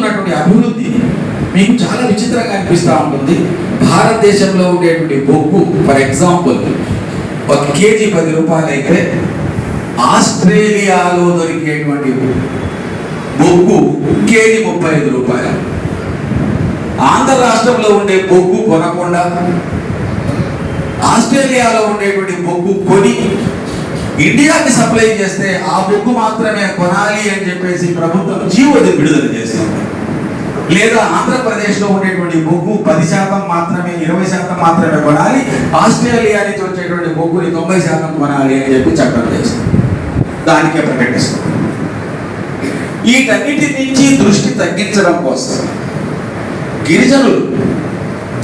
జరుగుతున్నటువంటి అభివృద్ధి మీకు చాలా విచిత్రంగా అనిపిస్తూ ఉంటుంది. భారతదేశంలో ఉండేటువంటి బొగ్గు ఫర్ ఎగ్జాంపుల్ ఒక కేజీ పది రూపాయలు అయితే ఆస్ట్రేలియాలో దొరికేటువంటి బొగ్గు కేజీ ముప్పై ఐదు రూపాయలు. ఆంధ్ర రాష్ట్రంలో ఉండే బొగ్గు కొనకుండా ఆస్ట్రేలియాలో ఉండేటువంటి బొగ్గు కొని ఇండియాకి సప్లై చేస్తే ఆ బొగ్గు మాత్రమే కొనాలి అని చెప్పేసి ప్రభుత్వం జీవోది విడుదల చేసింది. లేదా ఆంధ్రప్రదేశ్లో ఉండేటువంటి బొగ్గు పది శాతం మాత్రమే ఇరవై శాతం మాత్రమే కొనాలి ఆస్ట్రేలియా నుంచి వచ్చేటువంటి బొగ్గుని తొంభై శాతం కొనాలి అని చెప్పి చట్టం చేస్తుంది దానికే ప్రకటిస్తుంది. వీటన్నిటి నుంచి దృష్టి తగ్గించడం కోసం గిరిజనులు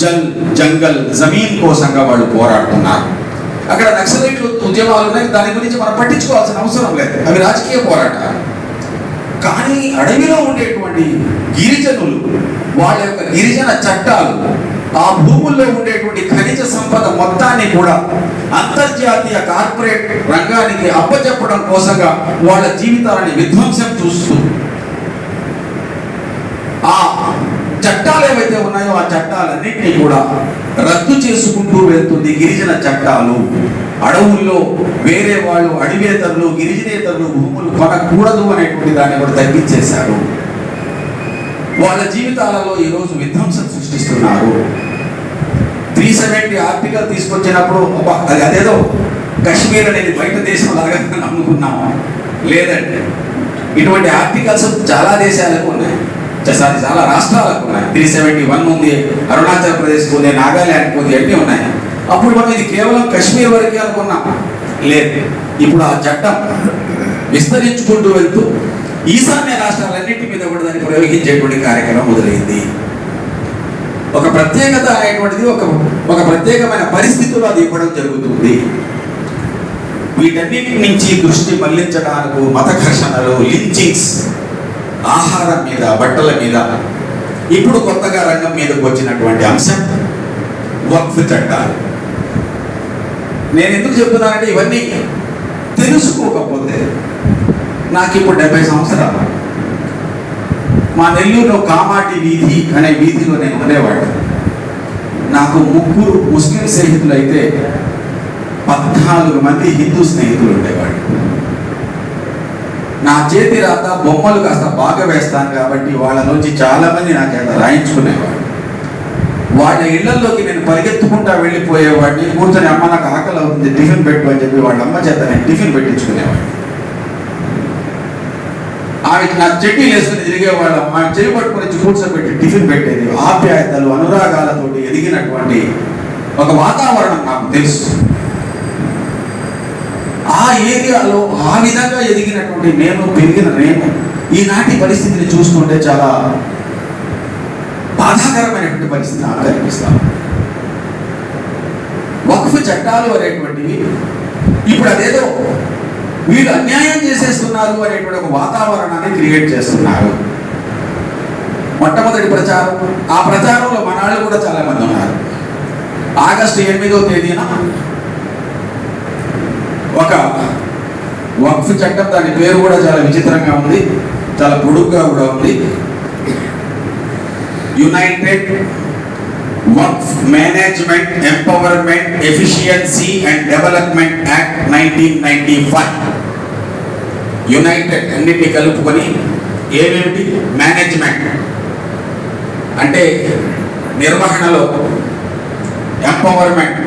జల్ జంగల్ జమీన్ కోసంగా వాళ్ళు పోరాడుతున్నారు. అక్కడ నక్సలైట్లు ఉద్యమాలు ఉన్నాయి. దాని గురించి మనం పట్టించుకోవాల్సిన అవసరం లేదు. అవి రాజకీయ పోరాటాలు. కానీ అడవిలో ఉండేటువంటి గిరిజనులు వాళ్ళ యొక్క గిరిజన చట్టాలు ఆ భూముల్లో ఉండేటువంటి ఖనిజ సంపద మొత్తాన్ని కూడా అంతర్జాతీయ కార్పొరేట్ రంగానికి అప్పచెప్పడం కోసంగా వాళ్ళ జీవితాలని విధ్వంసం చూస్తూ ఆ చట్టాలు ఏవైతే ఉన్నాయో ఆ చట్టాలన్నింటినీ కూడా రద్దు చేసుకుంటూ వెళ్తుంది గిరిజన చట్టాలు. అడవుల్లో వేరే వాళ్ళు అడివేతరులు గిరిజనేతరులు భూములు కొనకూడదు అనేటువంటి దాన్ని కూడా తగ్గించేశారు. వాళ్ళ జీవితాలలో ఈరోజు విధ్వంసం సృష్టిస్తున్నారు. త్రీ సెవెంటీ ఆర్టికల్ తీసుకొచ్చినప్పుడు అది అదేదో కశ్మీర్ అనేది బయట దేశం లాగా అనుకున్నాము? లేదంటే ఇటువంటి ఆర్టికల్స్ చాలా దేశాలకు ఉన్నాయి. సారీ చాలా రాష్ట్రాలకు ఉన్నాయి. త్రీ సెవెంటీ వన్ ఉంది అరుణాచల్ ప్రదేశ్కి ఉంది నాగాల్యాండ్కి ఉంది అన్నీ ఉన్నాయి. అప్పుడు మనం ఇది కేవలం కశ్మీర్ వరకే అనుకున్నాం. లేదు ఇప్పుడు ఆ చట్టం విస్తరించుకుంటూ వెళ్తూ ఈశాన్య రాష్ట్రాలన్నింటి మీద కూడా దాన్ని ప్రయోగించేటువంటి కార్యక్రమం మొదలైంది. ఒక ప్రత్యేకత అనేటువంటిది ఒక ఒక ప్రత్యేకమైన పరిస్థితుల్లో అది ఇవ్వడం జరుగుతుంది. వీటన్నిటి నుంచి దృష్టి మళ్ళించడానికి మత ఘర్షణలు లించింగ్స్ ఆహారం మీద బట్టల మీద. ఇప్పుడు కొత్తగా రంగం మీదకి వచ్చినటువంటి అంశం వక్ఫ్ చట్టాలు. నేను ఎందుకు చెప్తున్నానంటే ఇవన్నీ తెలుసుకోకపోతే నాకు ఇప్పుడు డెబ్బై సంవత్సరాలు. మా నెల్లూరులో కామాటి వీధి అనే వీధిలో నేను ఉండేవాడు నాకు ముగ్గురు ముస్లిం స్నేహితులు అయితే పద్నాలుగు మంది హిందూ స్నేహితులు ఉండేవాడు నా చేతి రాత బొమ్మలు కాస్త బాగా వేస్తాను కాబట్టి వాళ్ళ నుంచి చాలా మంది నా చేత రాయించుకునేవాడు వాళ్ళ ఇళ్ళలోకి నేను పరిగెత్తుకుంటా వెళ్ళిపోయేవాడిని. కూర్చొని అమ్మ నాకు ఆకలి అవుతుంది టిఫిన్ పెట్టు అని చెప్పి వాళ్ళ అమ్మ చేత నేను టిఫిన్ పెట్టించుకునేవాడిని. ఆమెకి నా చెట్టి వేసుకుని తిరిగేవాళ్ళం ఆమె చేయి పట్టుకుని కూర్చోబెట్టి టిఫిన్ పెట్టేది. ఆప్యాయతలు అనురాగాలతోటి ఎదిగినటువంటి ఒక వాతావరణం నాకు తెలుసు. ఆ ఏరియాలో ఆ విధంగా ఎదిగినటువంటి నేను పెరిగిన నేను ఈనాటి పరిస్థితిని చూసుకుంటే చాలా బాధాకరమైనటువంటి పరిస్థితి నాకు కనిపిస్తాను వక్ఫ్ చట్టాలు అనేటువంటివి ఇప్పుడు అదేదో వీళ్ళు అన్యాయం చేసేస్తున్నారు అనేటువంటి ఒక వాతావరణాన్ని క్రియేట్ చేస్తున్నారు. మొట్టమొదటి ప్రచారం ఆ ప్రచారంలో మనాళ్ళు కూడా చాలా మంది ఉన్నారు. ఆగస్టు ఎనిమిదో తేదీన ఒక వక్ఫ్ చట్టం దాని పేరు కూడా చాలా విచిత్రంగా ఉంది చాలా పొడుగ్గా కూడా ఉంది. United Waqf management empowerment efficiency and development act nineteen ninety five united అన్నిటిని కలుపుకొని ఏమేమిటి? మేనేజ్మెంట్ అంటే నిర్వహణలో ఎంపవర్మెంట్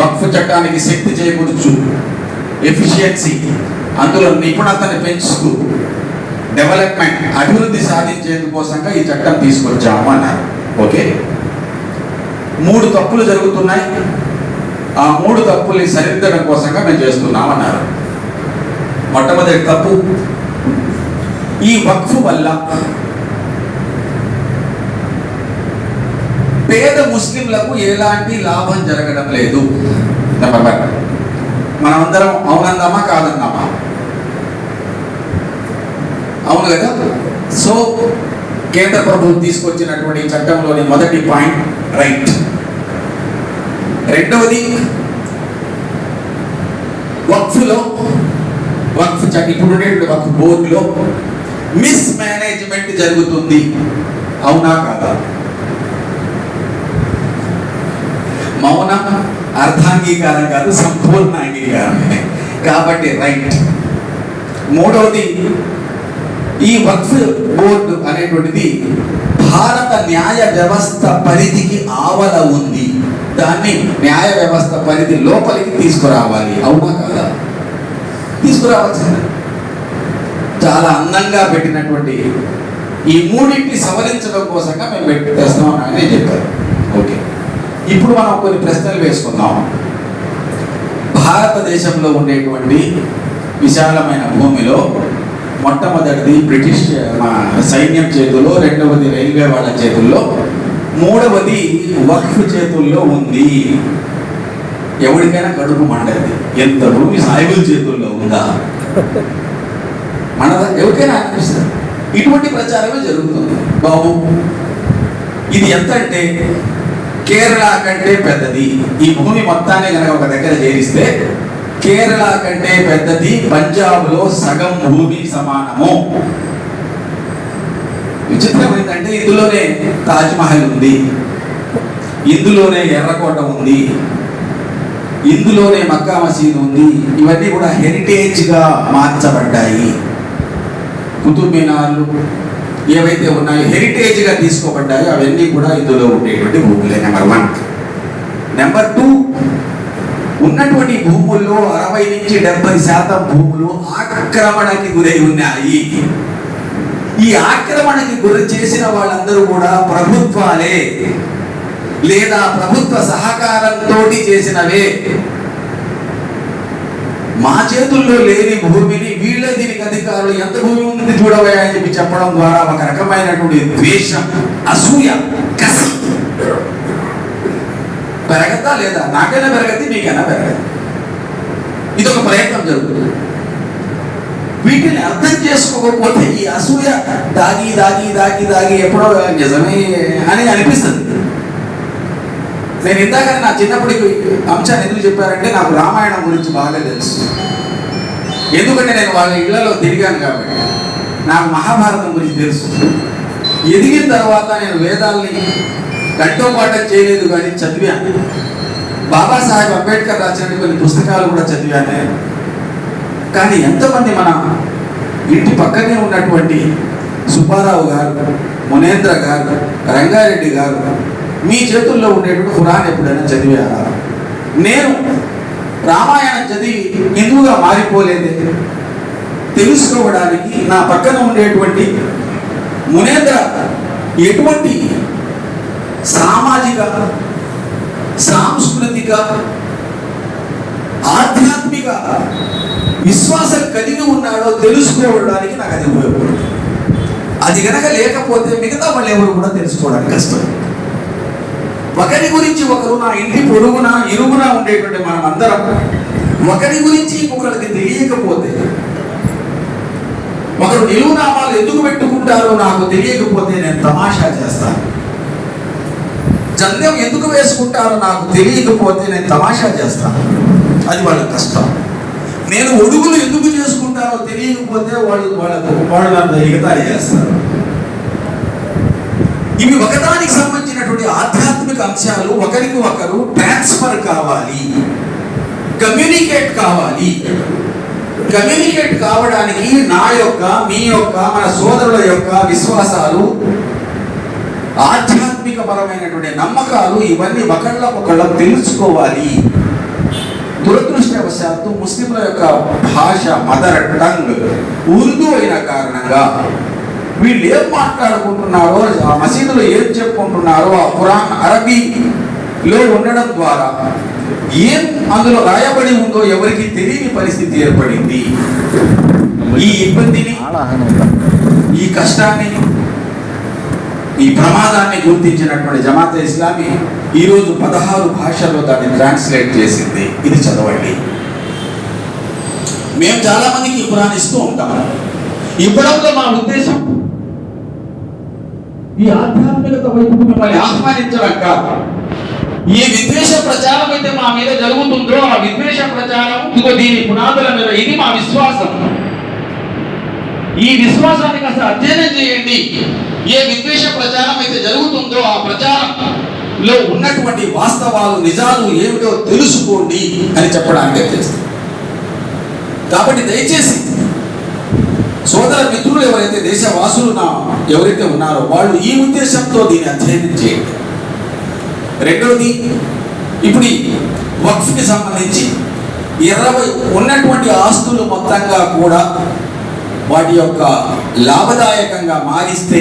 వక్ఫ్ చట్టానికి శక్తి చేకూర్చు ఎఫిషియన్సీ అందులో నిపుణతని పెంచుతూ డెవలప్మెంట్ అభివృద్ధి సాధించేందుకోసంగా ఈ చట్టం తీసుకొచ్చాము అన్నారు ఓకే? మూడు తప్పులు జరుగుతున్నాయి. ఆ మూడు తప్పుల్ని సరిదిద్దడం కోసంగా మేము చేస్తున్నాం అన్నారు మొట్టమొదటి తప్పు ఈ వక్ఫ్ వల్ల పేద ముస్లింలకు ఎలాంటి లాభం జరగడం లేదు. నెంబర్ వన్ మనమందరం అవునందామా కాదందామా? అవును కదా? సో కేంద్ర ప్రభుత్వం తీసుకొచ్చినటువంటి చట్టంలోని మొదటి పాయింట్ రైట్. రెండవది వక్ఫ్లో వక్ఫ్ చట్టం ఇప్పుడు వక్ఫ్ బోర్డులో మిస్ మేనేజ్మెంట్ జరుగుతుంది. అవునా కాదా? మౌనం అర్ధాంగీకారం కాదు సంపూర్ణ అంగీకారం. కాబట్టి రైట్. మూడవది ఈ వక్ఫ్ బోర్డు అనేటువంటిది భారత న్యాయ వ్యవస్థ పరిధికి ఆవల ఉంది. దాన్ని న్యాయ వ్యవస్థ పరిధి లోపలికి తీసుకురావాలి. అవునా కదా? తీసుకురావాల్సిందే. చాలా అందంగా పెట్టినటువంటి ఈ మూడింటిని సవరించడం కోసంగా మేము పెట్టి తెస్తామని చెప్పారు. ఓకే. ఇప్పుడు మనం కొన్ని ప్రశ్నలు వేసుకుందాం. భారతదేశంలో ఉండేటువంటి విశాలమైన భూమిలో మొట్టమొదటిది బ్రిటిష్ సైన్యం చేతుల్లో రెండవది రైల్వే వాళ్ళ చేతుల్లో మూడవది వక్ఫ్ చేతుల్లో ఉంది. ఎవరికైనా కడుపు మండది ఎంత భూమి సాయిబుల చేతుల్లో ఉందా? మన ఎవరికైనా అనిపిస్తుంది. ఇటువంటి ప్రచారమే జరుగుతుంది. బాబు ఇది ఎంత అంటే కేరళ కంటే పెద్దది. ఈ భూమి మొత్తాన్ని కనుక ఒక దగ్గర చేరిస్తే కేరళ కంటే పెద్దది పంజాబ్లో సగం భూమి సమానము. విచిత్రం ఏంటంటే ఇందులోనే తాజ్మహల్ ఉంది. ఇందులోనే ఎర్రకోట ఉంది. ఇందులోనే మక్కా మసీద్ ఉంది. ఇవన్నీ కూడా హెరిటేజ్గా మార్చబడ్డాయి. కుతుబ్ మినార్లు ఏవైతే ఉన్నాయో హెరిటేజ్గా తీసుకోబడ్డాయో అవన్నీ కూడా ఇందులో ఉండేటువంటి భూములే. నెంబర్ వన్ నెంబర్ టూ ఉన్నటువంటి భూముల్లో అరవై నుంచి డెబ్బై శాతం భూములు ఆక్రమణకి గురై ఉన్నాయి. ఈ ఆక్రమణకి గురి చేసిన వాళ్ళందరూ కూడా ప్రభుత్వాలే. లేదా ప్రభుత్వ సహకారంతో చేసినవే. మా చేతుల్లో లేని భూమిని వీళ్ళే దీనికి అధికారులు ఎంత భూమి ఉంది చూడవా అని చెప్పి చెప్పడం ద్వారా ఒక రకమైనటువంటి ద్వేషం అసూయ కసి. పెరగద్దా లేదా? నాకైనా పెరగద్ది మీకైనా పెరగదు ఇది ఒక ప్రయత్నం జరుగుతుంది. వీటిని అర్థం చేసుకోకపోతే ఈ అసూయ దాగి దాగి దాగి దాగి ఎప్పుడో నిజమే అని అనిపిస్తుంది. నేను ఇందాక నా చిన్నప్పుడు అంశాన్ని ఎందుకు చెప్పారంటే నాకు రామాయణం గురించి బాగా తెలుసు. ఎందుకంటే నేను వాళ్ళ ఇళ్ళలో తిరిగాను కాబట్టి. నాకు మహాభారతం గురించి తెలుసు. ఎదిగిన తర్వాత నేను వేదాల్ని కంఠోపాఠం చేయలేదు కానీ చదివాను. బాబాసాహెబ్ అంబేద్కర్ రాసిన కొన్ని పుస్తకాలు కూడా చదివాను. కానీ ఎంతమంది మన ఇంటి పక్కనే ఉన్నటువంటి సుబ్బారావు గారు మునేంద్ర గారు రంగారెడ్డి గారు మీ చేతుల్లో ఉండేటువంటి ఖురాన్ ఎప్పుడైనా చదివారా? నేను రామాయణం చదివి హిందువుగా మారిపోలేదే. తెలుసుకోవడానికి నా పక్కన ఉండేటువంటి మునేంద్ర ఎటువంటి సామాజిక సాంస్కృతిక ఆధ్యాత్మిక విశ్వాసం కలిగి ఉన్నాడో తెలుసుకోవడానికి నాకు అది ఉపయోగపడుతుంది. అది గనక లేకపోతే మిగతా వాళ్ళు ఎవరు కూడా తెలుసుకోవడానికి కష్టం. ఒకరి గురించి ఒకరు నా ఇంటి పొరుగున ఇరుగున ఉండేటువంటి మనం అందరం ఒకరి గురించి ఒకరికి తెలియకపోతే ఒకరు నిలువునామాలు ఎందుకు పెట్టుకుంటారో నాకు తెలియకపోతే నేను తమాషా చేస్తాను చందం ఎందుకు వేసుకుంటారో నాకు తెలియకపోతే నేను తమాషా చేస్తాను అది వాళ్ళ కష్టం. నేను ఒడుగులు ఎందుకు చేసుకుంటారో తెలియకపోతే వాళ్ళు వాళ్ళకు వాళ్ళు నన్ను ఎగతాళి చేస్తారు. ఇవి ఒకదానికి సంబంధించినటువంటి ఆధ్యాత్మిక అంశాలు ఒకరికి ఒకరు ట్రాన్స్ఫర్ కావాలి. కమ్యూనికేట్ కావాలి. కమ్యూనికేట్ కావడానికి నా యొక్క మీ యొక్క మన సోదరుల యొక్క విశ్వాసాలు ఆధ్యాత్మిక పరమైనటువంటి నమ్మకాలు ఇవన్నీ ఒకళ్ళకొకళ్ళ తెలుసుకోవాలి. దురదృష్టవశాత్తు ముస్లింల యొక్క భాష మదర్ టంగ్ ఉర్దూ అయిన కారణంగా వీళ్ళు ఏం మాట్లాడుకుంటున్నారో ఆ మసీదులో ఏం చెప్పుకుంటున్నారో ఆ ఖురాన్ అరబీలో ఉండడం ద్వారా ఏం అందులో రాయబడి ఉందో ఎవరికి తెలియని పరిస్థితి ఏర్పడింది. ఈ ఇబ్బందిని ఈ కష్టాన్ని ఈ ప్రమాదాన్ని గుర్తించినటువంటి జమాత ఇస్లామీ ఈరోజు పదహారు భాషల్లో దాన్ని ట్రాన్స్లేట్ చేసింది. ఇది చదవండి. మేము చాలామందికి ఖురాన్ ఇస్తూ ఉంటాము ఇవ్వడంలో మా ఉద్దేశం ఈ ఆధ్యాత్మికత వైపు మిమ్మల్ని ఆహ్వానించడం కాదు. ఏ విద్వేష ప్రచారం అయితే మా మీద జరుగుతుందో ఆ విద్వేష ప్రచారం ఇదిగో దీని పునాదుల మీద ఇది మా విశ్వాసం. ఈ విశ్వాసాన్ని కాస్త అధ్యయనం చేయండి. ఏ విద్వేష ప్రచారం అయితే జరుగుతుందో ఆ ప్రచారంలో ఉన్నటువంటి వాస్తవాలు నిజాలు ఏమిటో తెలుసుకోండి అని చెప్పడానికి చేస్తుంది కాబట్టి దయచేసి సోదర మిత్రులు ఎవరైతే దేశవాసులు నా ఎవరైతే ఉన్నారో వాళ్ళు ఈ ఉద్దేశంతో దీన్ని అధ్యయనం చేయండి. రెండవది ఇప్పుడు ఈ వక్ఫ్కి సంబంధించి ఇరవై ఉన్నటువంటి ఆస్తులు మొత్తంగా కూడా వాటి యొక్క లాభదాయకంగా మారిస్తే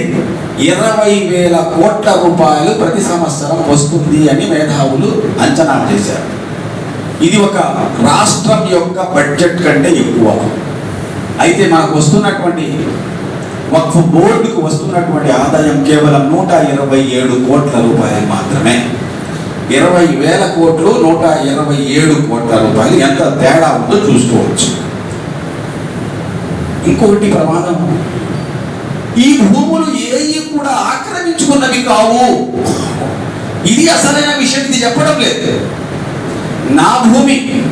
ఇరవై వేల కోట్ల రూపాయలు ప్రతి సంవత్సరం వస్తుంది అని మేధావులు అంచనా చేశారు ఇది ఒక రాష్ట్రం యొక్క బడ్జెట్ కంటే ఎక్కువ. అయితే మాకు వస్తున్నటువంటి వక్ఫ్ బోర్డుకు వస్తున్నటువంటి ఆదాయం కేవలం నూట ఇరవై ఏడు కోట్ల రూపాయలు మాత్రమే. ఇరవై వేల కోట్లు నూట ఇరవై ఏడు కోట్ల రూపాయలు. ఎంత తేడా ఉందో చూసుకోవచ్చు. ఇంకొకటి ప్రమాదం. ఈ భూములు ఏవి కూడా ఆక్రమించుకున్నవి కావు. ఇది అసలైన విషయం. ఇది చెప్పడం లేదు. నా భూమి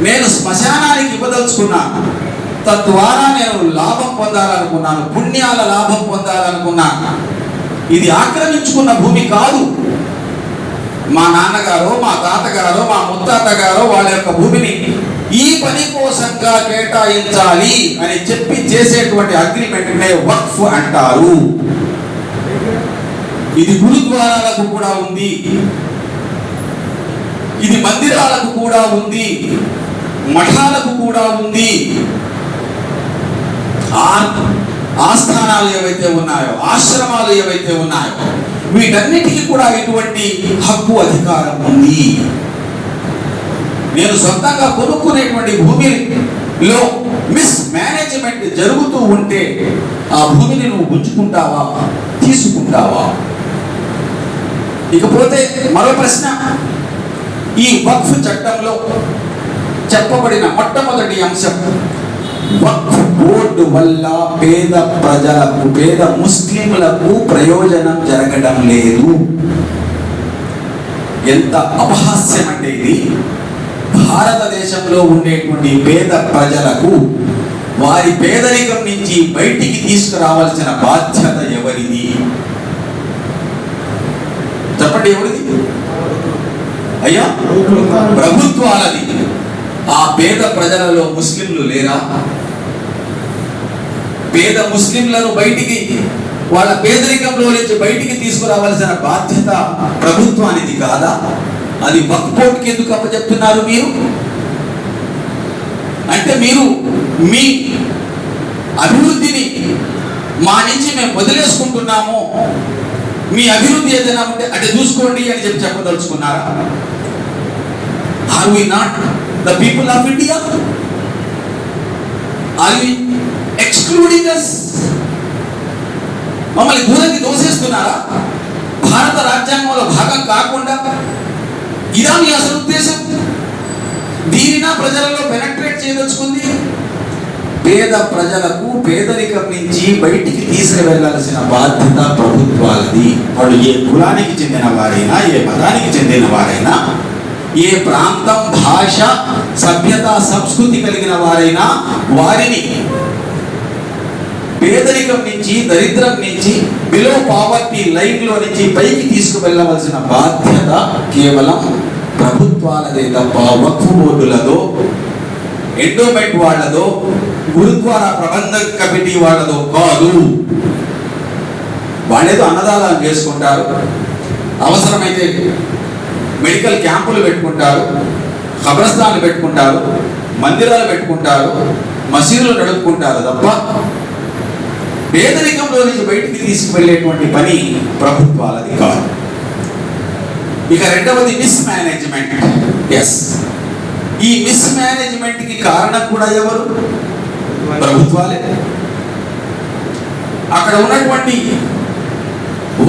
నేను శ్మశానానికి ఇవ్వదలుచుకున్నాను. తద్వారా నేను లాభం పొందాలనుకున్నాను పుణ్యాల లాభం పొందాలనుకున్నాను. ఇది ఆక్రమించుకున్న భూమి కాదు. మా నాన్నగారో మా తాతగారో మా ముత్తాతగారో వాళ్ళ యొక్క భూమిని ఈ పని కోసంగా కేటాయించాలి అని చెప్పి చేసేటువంటి అగ్రిమెంట్ వక్ఫ్ అంటారు. ఇది గురుద్వారాలకు కూడా ఉంది. ఇది మందిరాలకు కూడా ఉంది. మఠాలకు కూడా ఉంది. ఆస్థానాలు ఏవైతే ఉన్నాయో ఆశ్రమాలు ఏవైతే ఉన్నాయో వీటన్నిటికీ కూడా ఇటువంటి హక్కు అధికారం ఉంది. నేను సొంతంగా కొనుక్కునేటువంటి భూమిలో మిస్ మేనేజ్మెంట్ జరుగుతూ ఉంటే ఆ భూమిని నువ్వు గుంజుకుంటావా తీసుకుంటావా? ఇకపోతే మరో ప్రశ్న ఈ వక్ఫ్ చట్టంలో చెప్పబడిన మొట్టమొదటి అంశం వక్ఫ్ బోర్డు వల్ల పేద ప్రజలకు పేద ముస్లింలకు ప్రయోజనం జరగడం లేదు. ఎంత అపహాస్యం అంటే ఇది భారతదేశంలో ఉండేటువంటి పేద ప్రజలకు వారి పేదరికం నుంచి బయటికి తీసుకురావాల్సిన బాధ్యత ఎవరిది? చెప్పండి ఎవరిది? అయ్యా ప్రభుత్వాలది. ఆ పేద ప్రజలలో ముస్లింలు లేరా? పేద ముస్లింలను బయటికి వాళ్ళ పేదరికంలో నుంచి బయటికి తీసుకురావాల్సిన బాధ్యత ప్రభుత్వానికి కాదా? అది వక్ఫ్ ఎందుకు అప్పచెప్తున్నారు మీరు? అంటే మీరు మీ అభివృద్ధిని మా నుంచి మేము వదిలేసుకుంటున్నాము. మీ అభివృద్ధి ఏదైనా ఉంటే అంటే చూసుకోండి అని చెప్పి చెప్పదలుచుకున్నారా? Are we not the people of India I we excluding us మమ్మల్ని దూరంకి దోసేస్తున్నారా భారత రాజ్యాంగంలో భాగం కాకుండా ఇదా మీ అసలు ఉద్దేశం? దీనినా ప్రజలలో పెనట్రేట్ చేయదలుచుకుంది? పేద ప్రజలకు పేదరికం నుంచి బయటికి తీసుకువెళ్ళాల్సిన బాధ్యత ప్రభుత్వాలది. వాళ్ళు ఏ కులానికి చెందిన వారైనా ఏ మతానికి చెందిన వారైనా ఏ ప్రాంతం భాష సభ్యత సంస్కృతి కలిగిన వారైనా వారిని పేదరికం నుంచి దరిద్రం నుంచి బిలో పావర్టీ లైన్లో నుంచి పైకి తీసుకువెళ్ళవలసిన బాధ్యత కేవలం ప్రభుత్వాలదే తప్ప వక్ఫ్ బోర్డులదో ఎండోమెంట్ వాళ్ళదో గురుద్వారా ప్రబంధక కమిటీ వాళ్ళదో కాదు. వాళ్ళేదో అన్నదానాలు చేసుకుంటారు. అవసరమైతే మెడికల్ క్యాంపులు పెట్టుకుంటారు కబ్రస్థాన్లు పెట్టుకుంటారు మందిరాలు పెట్టుకుంటారు మసీదులు నడుపుకుంటారు తప్ప పేదరికంలో నుంచి బయటికి తీసుకువెళ్ళేటువంటి పని ప్రభుత్వాలది కాదు. ఇక రెండవది మిస్ మేనేజ్మెంట్ ఎస్ ఈ మిస్ మేనేజ్మెంట్కి కారణం కూడా ఎవరు? ప్రభుత్వాలే. అక్కడ ఉన్నటువంటి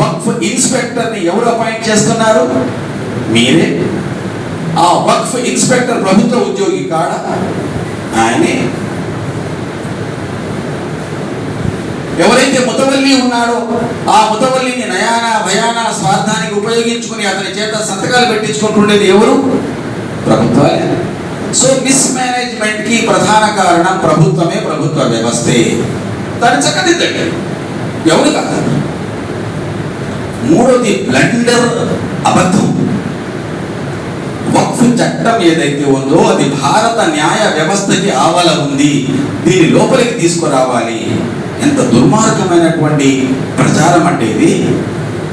వక్ఫ్ ఇన్స్పెక్టర్ని ఎవరు అపాయింట్ చేస్తున్నారు? మీరే. ఆ వక్ఫ్ ఇన్స్పెక్టర్ ప్రభుత్వ ఉద్యోగి కాడ? ఆయనే. ఎవరైతే ముతవల్లి ఉన్నాడో ఆ ముతవల్లిని నయాన భయాన స్వార్థానికి ఉపయోగించుకుని అతని చేత సంతకాలు పెట్టించుకుంటుండేది ఎవరు? ప్రభుత్వాలే. సో మిస్ మేనేజ్మెంట్కి ప్రధాన కారణం ప్రభుత్వమే ప్రభుత్వ వ్యవస్థే. దాన్ని చక్కదిద్దండి. ఎవరు కాదు? మూడోది బ్లండర్ అబద్ధం. చట్టం ఏదైతే ఉందో అది భారత న్యాయ వ్యవస్థకి ఆవల ఉంది. దీని లోపలికి తీసుకురావాలి. ఎంత దుర్మార్గమైనటువంటి ప్రచారం అంటే ఇది.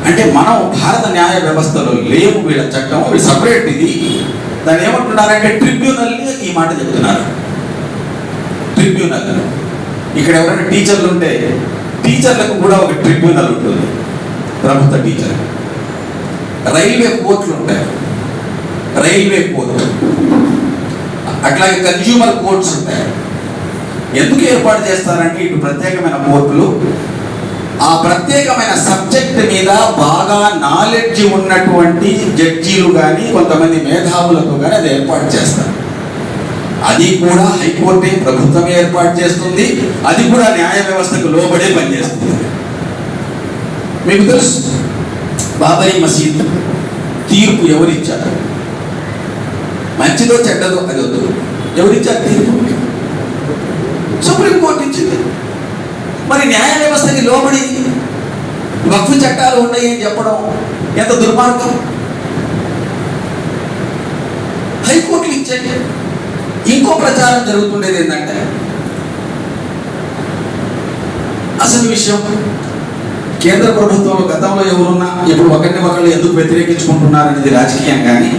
అంటే మనం భారత న్యాయ వ్యవస్థలో లేవు వీళ్ళ చట్టం వీళ్ళు సపరేట్ ఇది. దాన్ని ఏమంటున్నారంటే ట్రిబ్యునల్ ఈ మాట చెప్తున్నారు. ట్రిబ్యునల్ ఇక్కడ ఎవరైనా టీచర్లు ఉంటే టీచర్లకు కూడా ఒక ట్రిబ్యునల్ ఉంటుంది. ప్రభుత్వ టీచర్. రైల్వే కోర్టులు ఉంటాయి. రైల్వే కోర్టు అట్లాగే కన్జ్యూమర్ కోర్ట్స్ ఉంటాయి. ఎందుకు ఏర్పాటు చేస్తారంటే ఇటు ప్రత్యేకమైన కోర్టులు. ఆ ప్రత్యేకమైన సబ్జెక్ట్ మీద బాగా నాలెడ్జ్ ఉన్నటువంటి జడ్జీలు కానీ కొంతమంది మేధావులతో కానీ అది ఏర్పాటు చేస్తారు. అది కూడా హైకోర్టే ప్రభుత్వమే ఏర్పాటు చేస్తుంది. అది కూడా న్యాయ వ్యవస్థకు లోబడే పనిచేస్తుంది మీకు తెలుసు బాబాయి మసీద్ తీర్పు ఎవరిచ్చారు? మంచిదో చెడ్డదో అది వద్దు. ఎవరిచ్చారు తీర్పు? సుప్రీంకోర్టు ఇచ్చింది. మరి న్యాయ వ్యవస్థకి లోబడి వక్ఫ్ చట్టాలు ఉన్నాయి అని చెప్పడం ఎంత దుర్మార్గం? హైకోర్టులు ఇచ్చాయి ఇంకో ప్రచారం జరుగుతుండేది ఏంటంటే అసలు విషయం కేంద్ర ప్రభుత్వం గతంలో ఎవరున్నా ఇప్పుడు ఒకరిని ఒకళ్ళు ఎందుకు వ్యతిరేకించుకుంటున్నారనేది రాజకీయం కానీ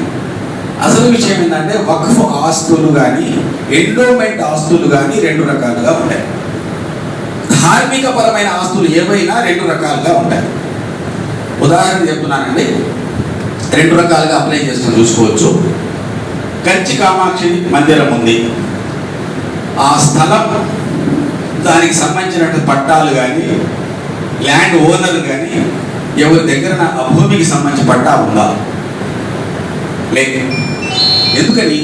అసలు విషయం ఏంటంటే వక్ఫ్ ఆస్తులు కానీ ఎండోమెంట్ ఆస్తులు కానీ రెండు రకాలుగా ఉంటాయి. ధార్మిక పరమైన ఆస్తులు ఏవైనా రెండు రకాలుగా ఉంటాయి. ఉదాహరణ చెప్తున్నానండి. రెండు రకాలుగా అప్లై చేసుకుని చూసుకోవచ్చు. కంచి కామాక్షి మందిరం ఉంది. ఆ స్థలం దానికి సంబంధించినటువంటి పట్టాలు కానీ ల్యాండ్ ఓనర్ కానీ ఎవరి దగ్గర నా ఆ భూమికి సంబంధించి పట్టా ఉందా? లేదు. ఎందుకని?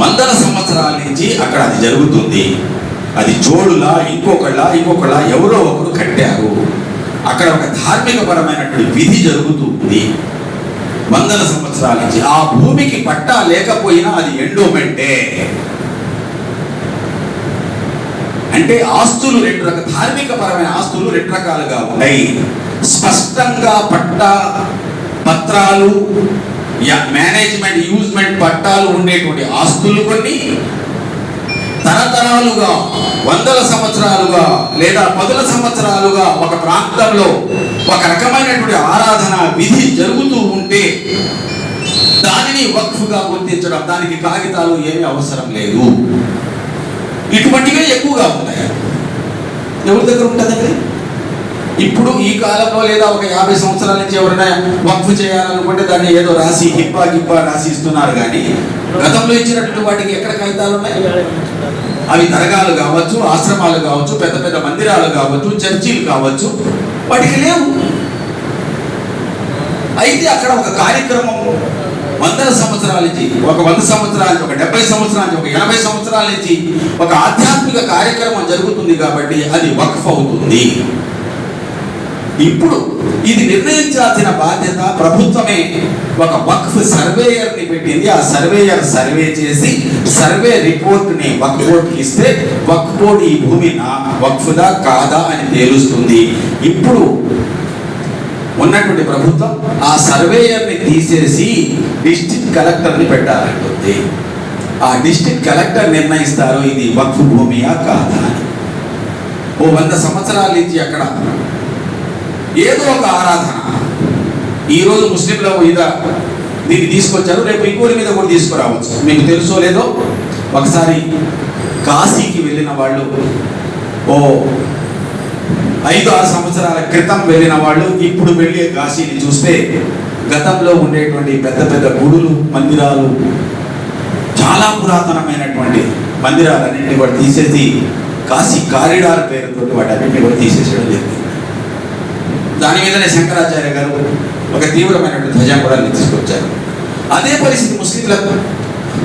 వందల సంవత్సరాల నుంచి అక్కడ అది జరుగుతుంది. అది చోడులా ఇంకొకళ్ళ ఇంకొకళ్ళ ఎవరో ఒకరు కట్టారు. అక్కడ ఒక ధార్మికపరమైనటువంటి విధి జరుగుతుంది. వందల సంవత్సరాల నుంచి ఆ భూమికి పట్టా లేకపోయినా అది ఎండోమెంటే. అంటే ఆస్తులు రెండు రకాల ధార్మిక పరమైన ఆస్తులు రెండు రకాలుగా ఉన్నాయి. స్పష్టంగా పట్టా పత్రాలు మేనేజ్మెంట్ యూజ్మెంట్ పట్టాలు ఉండేటువంటి ఆస్తులు కొన్ని తరతరాలుగా వందల సంవత్సరాలుగా లేదా పదుల సంవత్సరాలుగా ఒక ప్రాంతంలో ఒక రకమైనటువంటి ఆరాధన విధి జరుగుతూ ఉంటే దానిని వక్ఫ్గా గుర్తించడం దానికి కాగితాలు ఏమీ అవసరం లేదు. ఇటువంటివే ఎక్కువగా ఉంటాయి. ఎవరి దగ్గర ఉంటుందండి ఇప్పుడు ఈ కాలంలో లేదా ఒక యాభై సంవత్సరాల నుంచి ఎవరైనా వక్ఫ్ చేయాలనుకుంటే దాన్ని ఏదో రాసి హిప్పా గిప్పా రాసి ఇస్తున్నారు కానీ గతంలో ఇచ్చినటువంటి వాటికి ఎక్కడ కాగితాలు ఉన్నాయి? అవి దరగాలు కావచ్చు ఆశ్రమాలు కావచ్చు పెద్ద పెద్ద మందిరాలు కావచ్చు చర్చిలు కావచ్చు వాటికి లేవు. అయితే అక్కడ ఒక కార్యక్రమం వందల సంవత్సరాల నుంచి ఒక వంద సంవత్సరాల నుంచి ఒక డెబ్బై సంవత్సరాల నుంచి ఒక ఎనభై సంవత్సరాల నుంచి ఒక ఆధ్యాత్మిక కార్యక్రమం జరుగుతుంది కాబట్టి అది వక్ఫ్ అవుతుంది. ఇప్పుడు ఇది నిర్ణయించాల్సిన బాధ్యత ప్రభుత్వమే. ఒక వక్ఫ్ సర్వేయర్ని పెట్టింది. ఆ సర్వేయర్ సర్వే చేసి సర్వే రిపోర్ట్ని వక్ఫ్ బోర్డుకి ఇస్తే వక్ఫ్ బోర్డు ఈ భూమి నా వక్ఫ్దా కాదా అని తేలుస్తుంది. ఇప్పుడు ఉన్నటువంటి ప్రభుత్వం ఆ సర్వేయర్ని తీసేసి డిస్ట్రిక్ట్ కలెక్టర్ని పెట్టాలంటుంది ఆ డిస్ట్రిక్ట్ కలెక్టర్ నిర్ణయిస్తారు ఇది వక్ఫ్ భూమియా కాదా అని. ఓ వంద సంవత్సరాల నుంచి అక్కడ ఏదో ఒక ఆరాధన. ఈరోజు ముస్లింల మీద దీన్ని తీసుకొచ్చారు రేపు ఇంకోరి మీద కూడా తీసుకురావచ్చు. మీకు తెలుసో లేదో ఒకసారి కాశీకి వెళ్ళిన వాళ్ళు ఓ ఐదు ఆరు సంవత్సరాల క్రితం వెళ్ళిన వాళ్ళు ఇప్పుడు వెళ్ళే కాశీని చూస్తే గతంలో ఉండేటువంటి పెద్ద పెద్ద గుడులు మందిరాలు చాలా పురాతనమైనటువంటి మందిరాలన్నింటినీ కూడా తీసేసి కాశీ కారిడార్ పేరుతో వాటన్నింటినీ కూడా తీసేసేయడం జరిగింది. దాని మీదనే శంకరాచార్య గారు ఒక తీవ్రమైనటువంటి ధ్వజాంకురాన్ని తీసుకొచ్చారు. అదే పరిస్థితి ముస్లింలకు.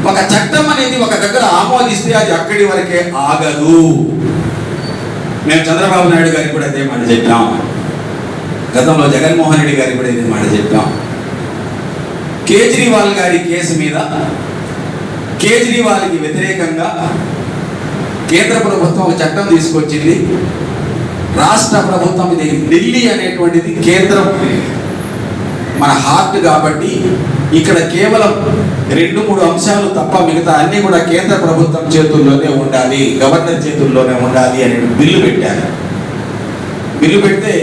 ఒక చట్టం అనేది ఒక దగ్గర ఆమోదిస్తే అది అక్కడి వరకే ఆగదు. మేము చంద్రబాబు నాయుడు గారికి కూడా అదే మాట చెప్పాం. గతంలో జగన్మోహన్ రెడ్డి గారికి కూడా ఇదే మాట చెప్పాం. కేజ్రీవాల్ గారి కేసు మీద కేజ్రీవాల్కి వ్యతిరేకంగా కేంద్ర ప్రభుత్వం ఒక చట్టం తీసుకొచ్చింది. రాష్ట్ర ప్రభుత్వం ఇది ఢిల్లీ అనేటువంటిది కేంద్రం. మన హార్ట్ కాబట్టి ఇక్కడ కేవలం రెండు మూడు అంశాలు తప్ప మిగతా అన్ని కూడా కేంద్ర ప్రభుత్వం చేతుల్లోనే ఉండాలి గవర్నర్ చేతుల్లోనే ఉండాలి అనే బిల్లు పెట్టారు. బిల్లు పెడితే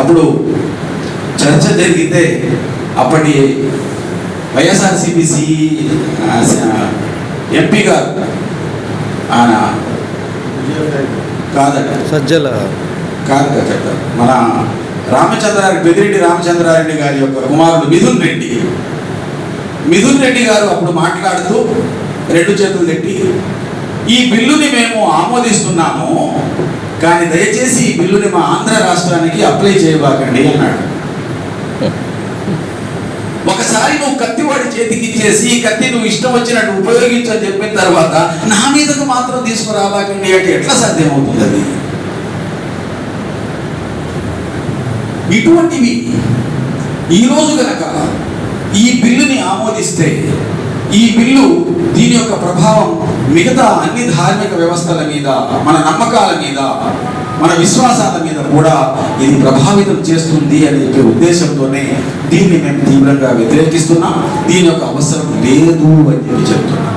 అప్పుడు చర్చ జరిగితే అప్పటి వైఎస్ఆర్సిపిసి ఎంపీ గారు ఆయన కాదట. సజ్జల కాదు కదా మన రామచంద్రారెడ్డి పెదిరెడ్డి రామచంద్రారెడ్డి గారి యొక్క కుమారుడు మిథున్ రెడ్డి. మిథున్ రెడ్డి గారు అప్పుడు మాట్లాడుతూ రెండు చేతులు తెట్టి ఈ బిల్లుని మేము ఆమోదిస్తున్నాము కానీ దయచేసి ఈ బిల్లుని మా ఆంధ్ర రాష్ట్రానికి అప్లై చేయబాకండి అన్నాడు. ఒకసారి నువ్వు కత్తి వాడి చేతికి ఇచ్చేసి ఈ కత్తి నువ్వు ఇష్టం వచ్చినట్టు ఉపయోగించని చెప్పిన తర్వాత నా మీదకు మాత్రం తీసుకురాబాకండి అంటే ఎట్లా సాధ్యమవుతుంది అది? ఇటువంటివి ఈరోజు కనుక ఈ బిల్లుని ఆమోదిస్తే ఈ బిల్లు దీని యొక్క ప్రభావం మిగతా అన్ని ధార్మిక వ్యవస్థల మీద మన నమ్మకాల మీద మన విశ్వాసాల మీద కూడా ఇది ప్రభావితం చేస్తుంది అనే చెప్పే ఉద్దేశంతోనే దీన్ని మేము తీవ్రంగా వ్యతిరేకిస్తున్నాం. దీని యొక్క అవసరం లేదు అని చెప్పి చెప్తున్నాం.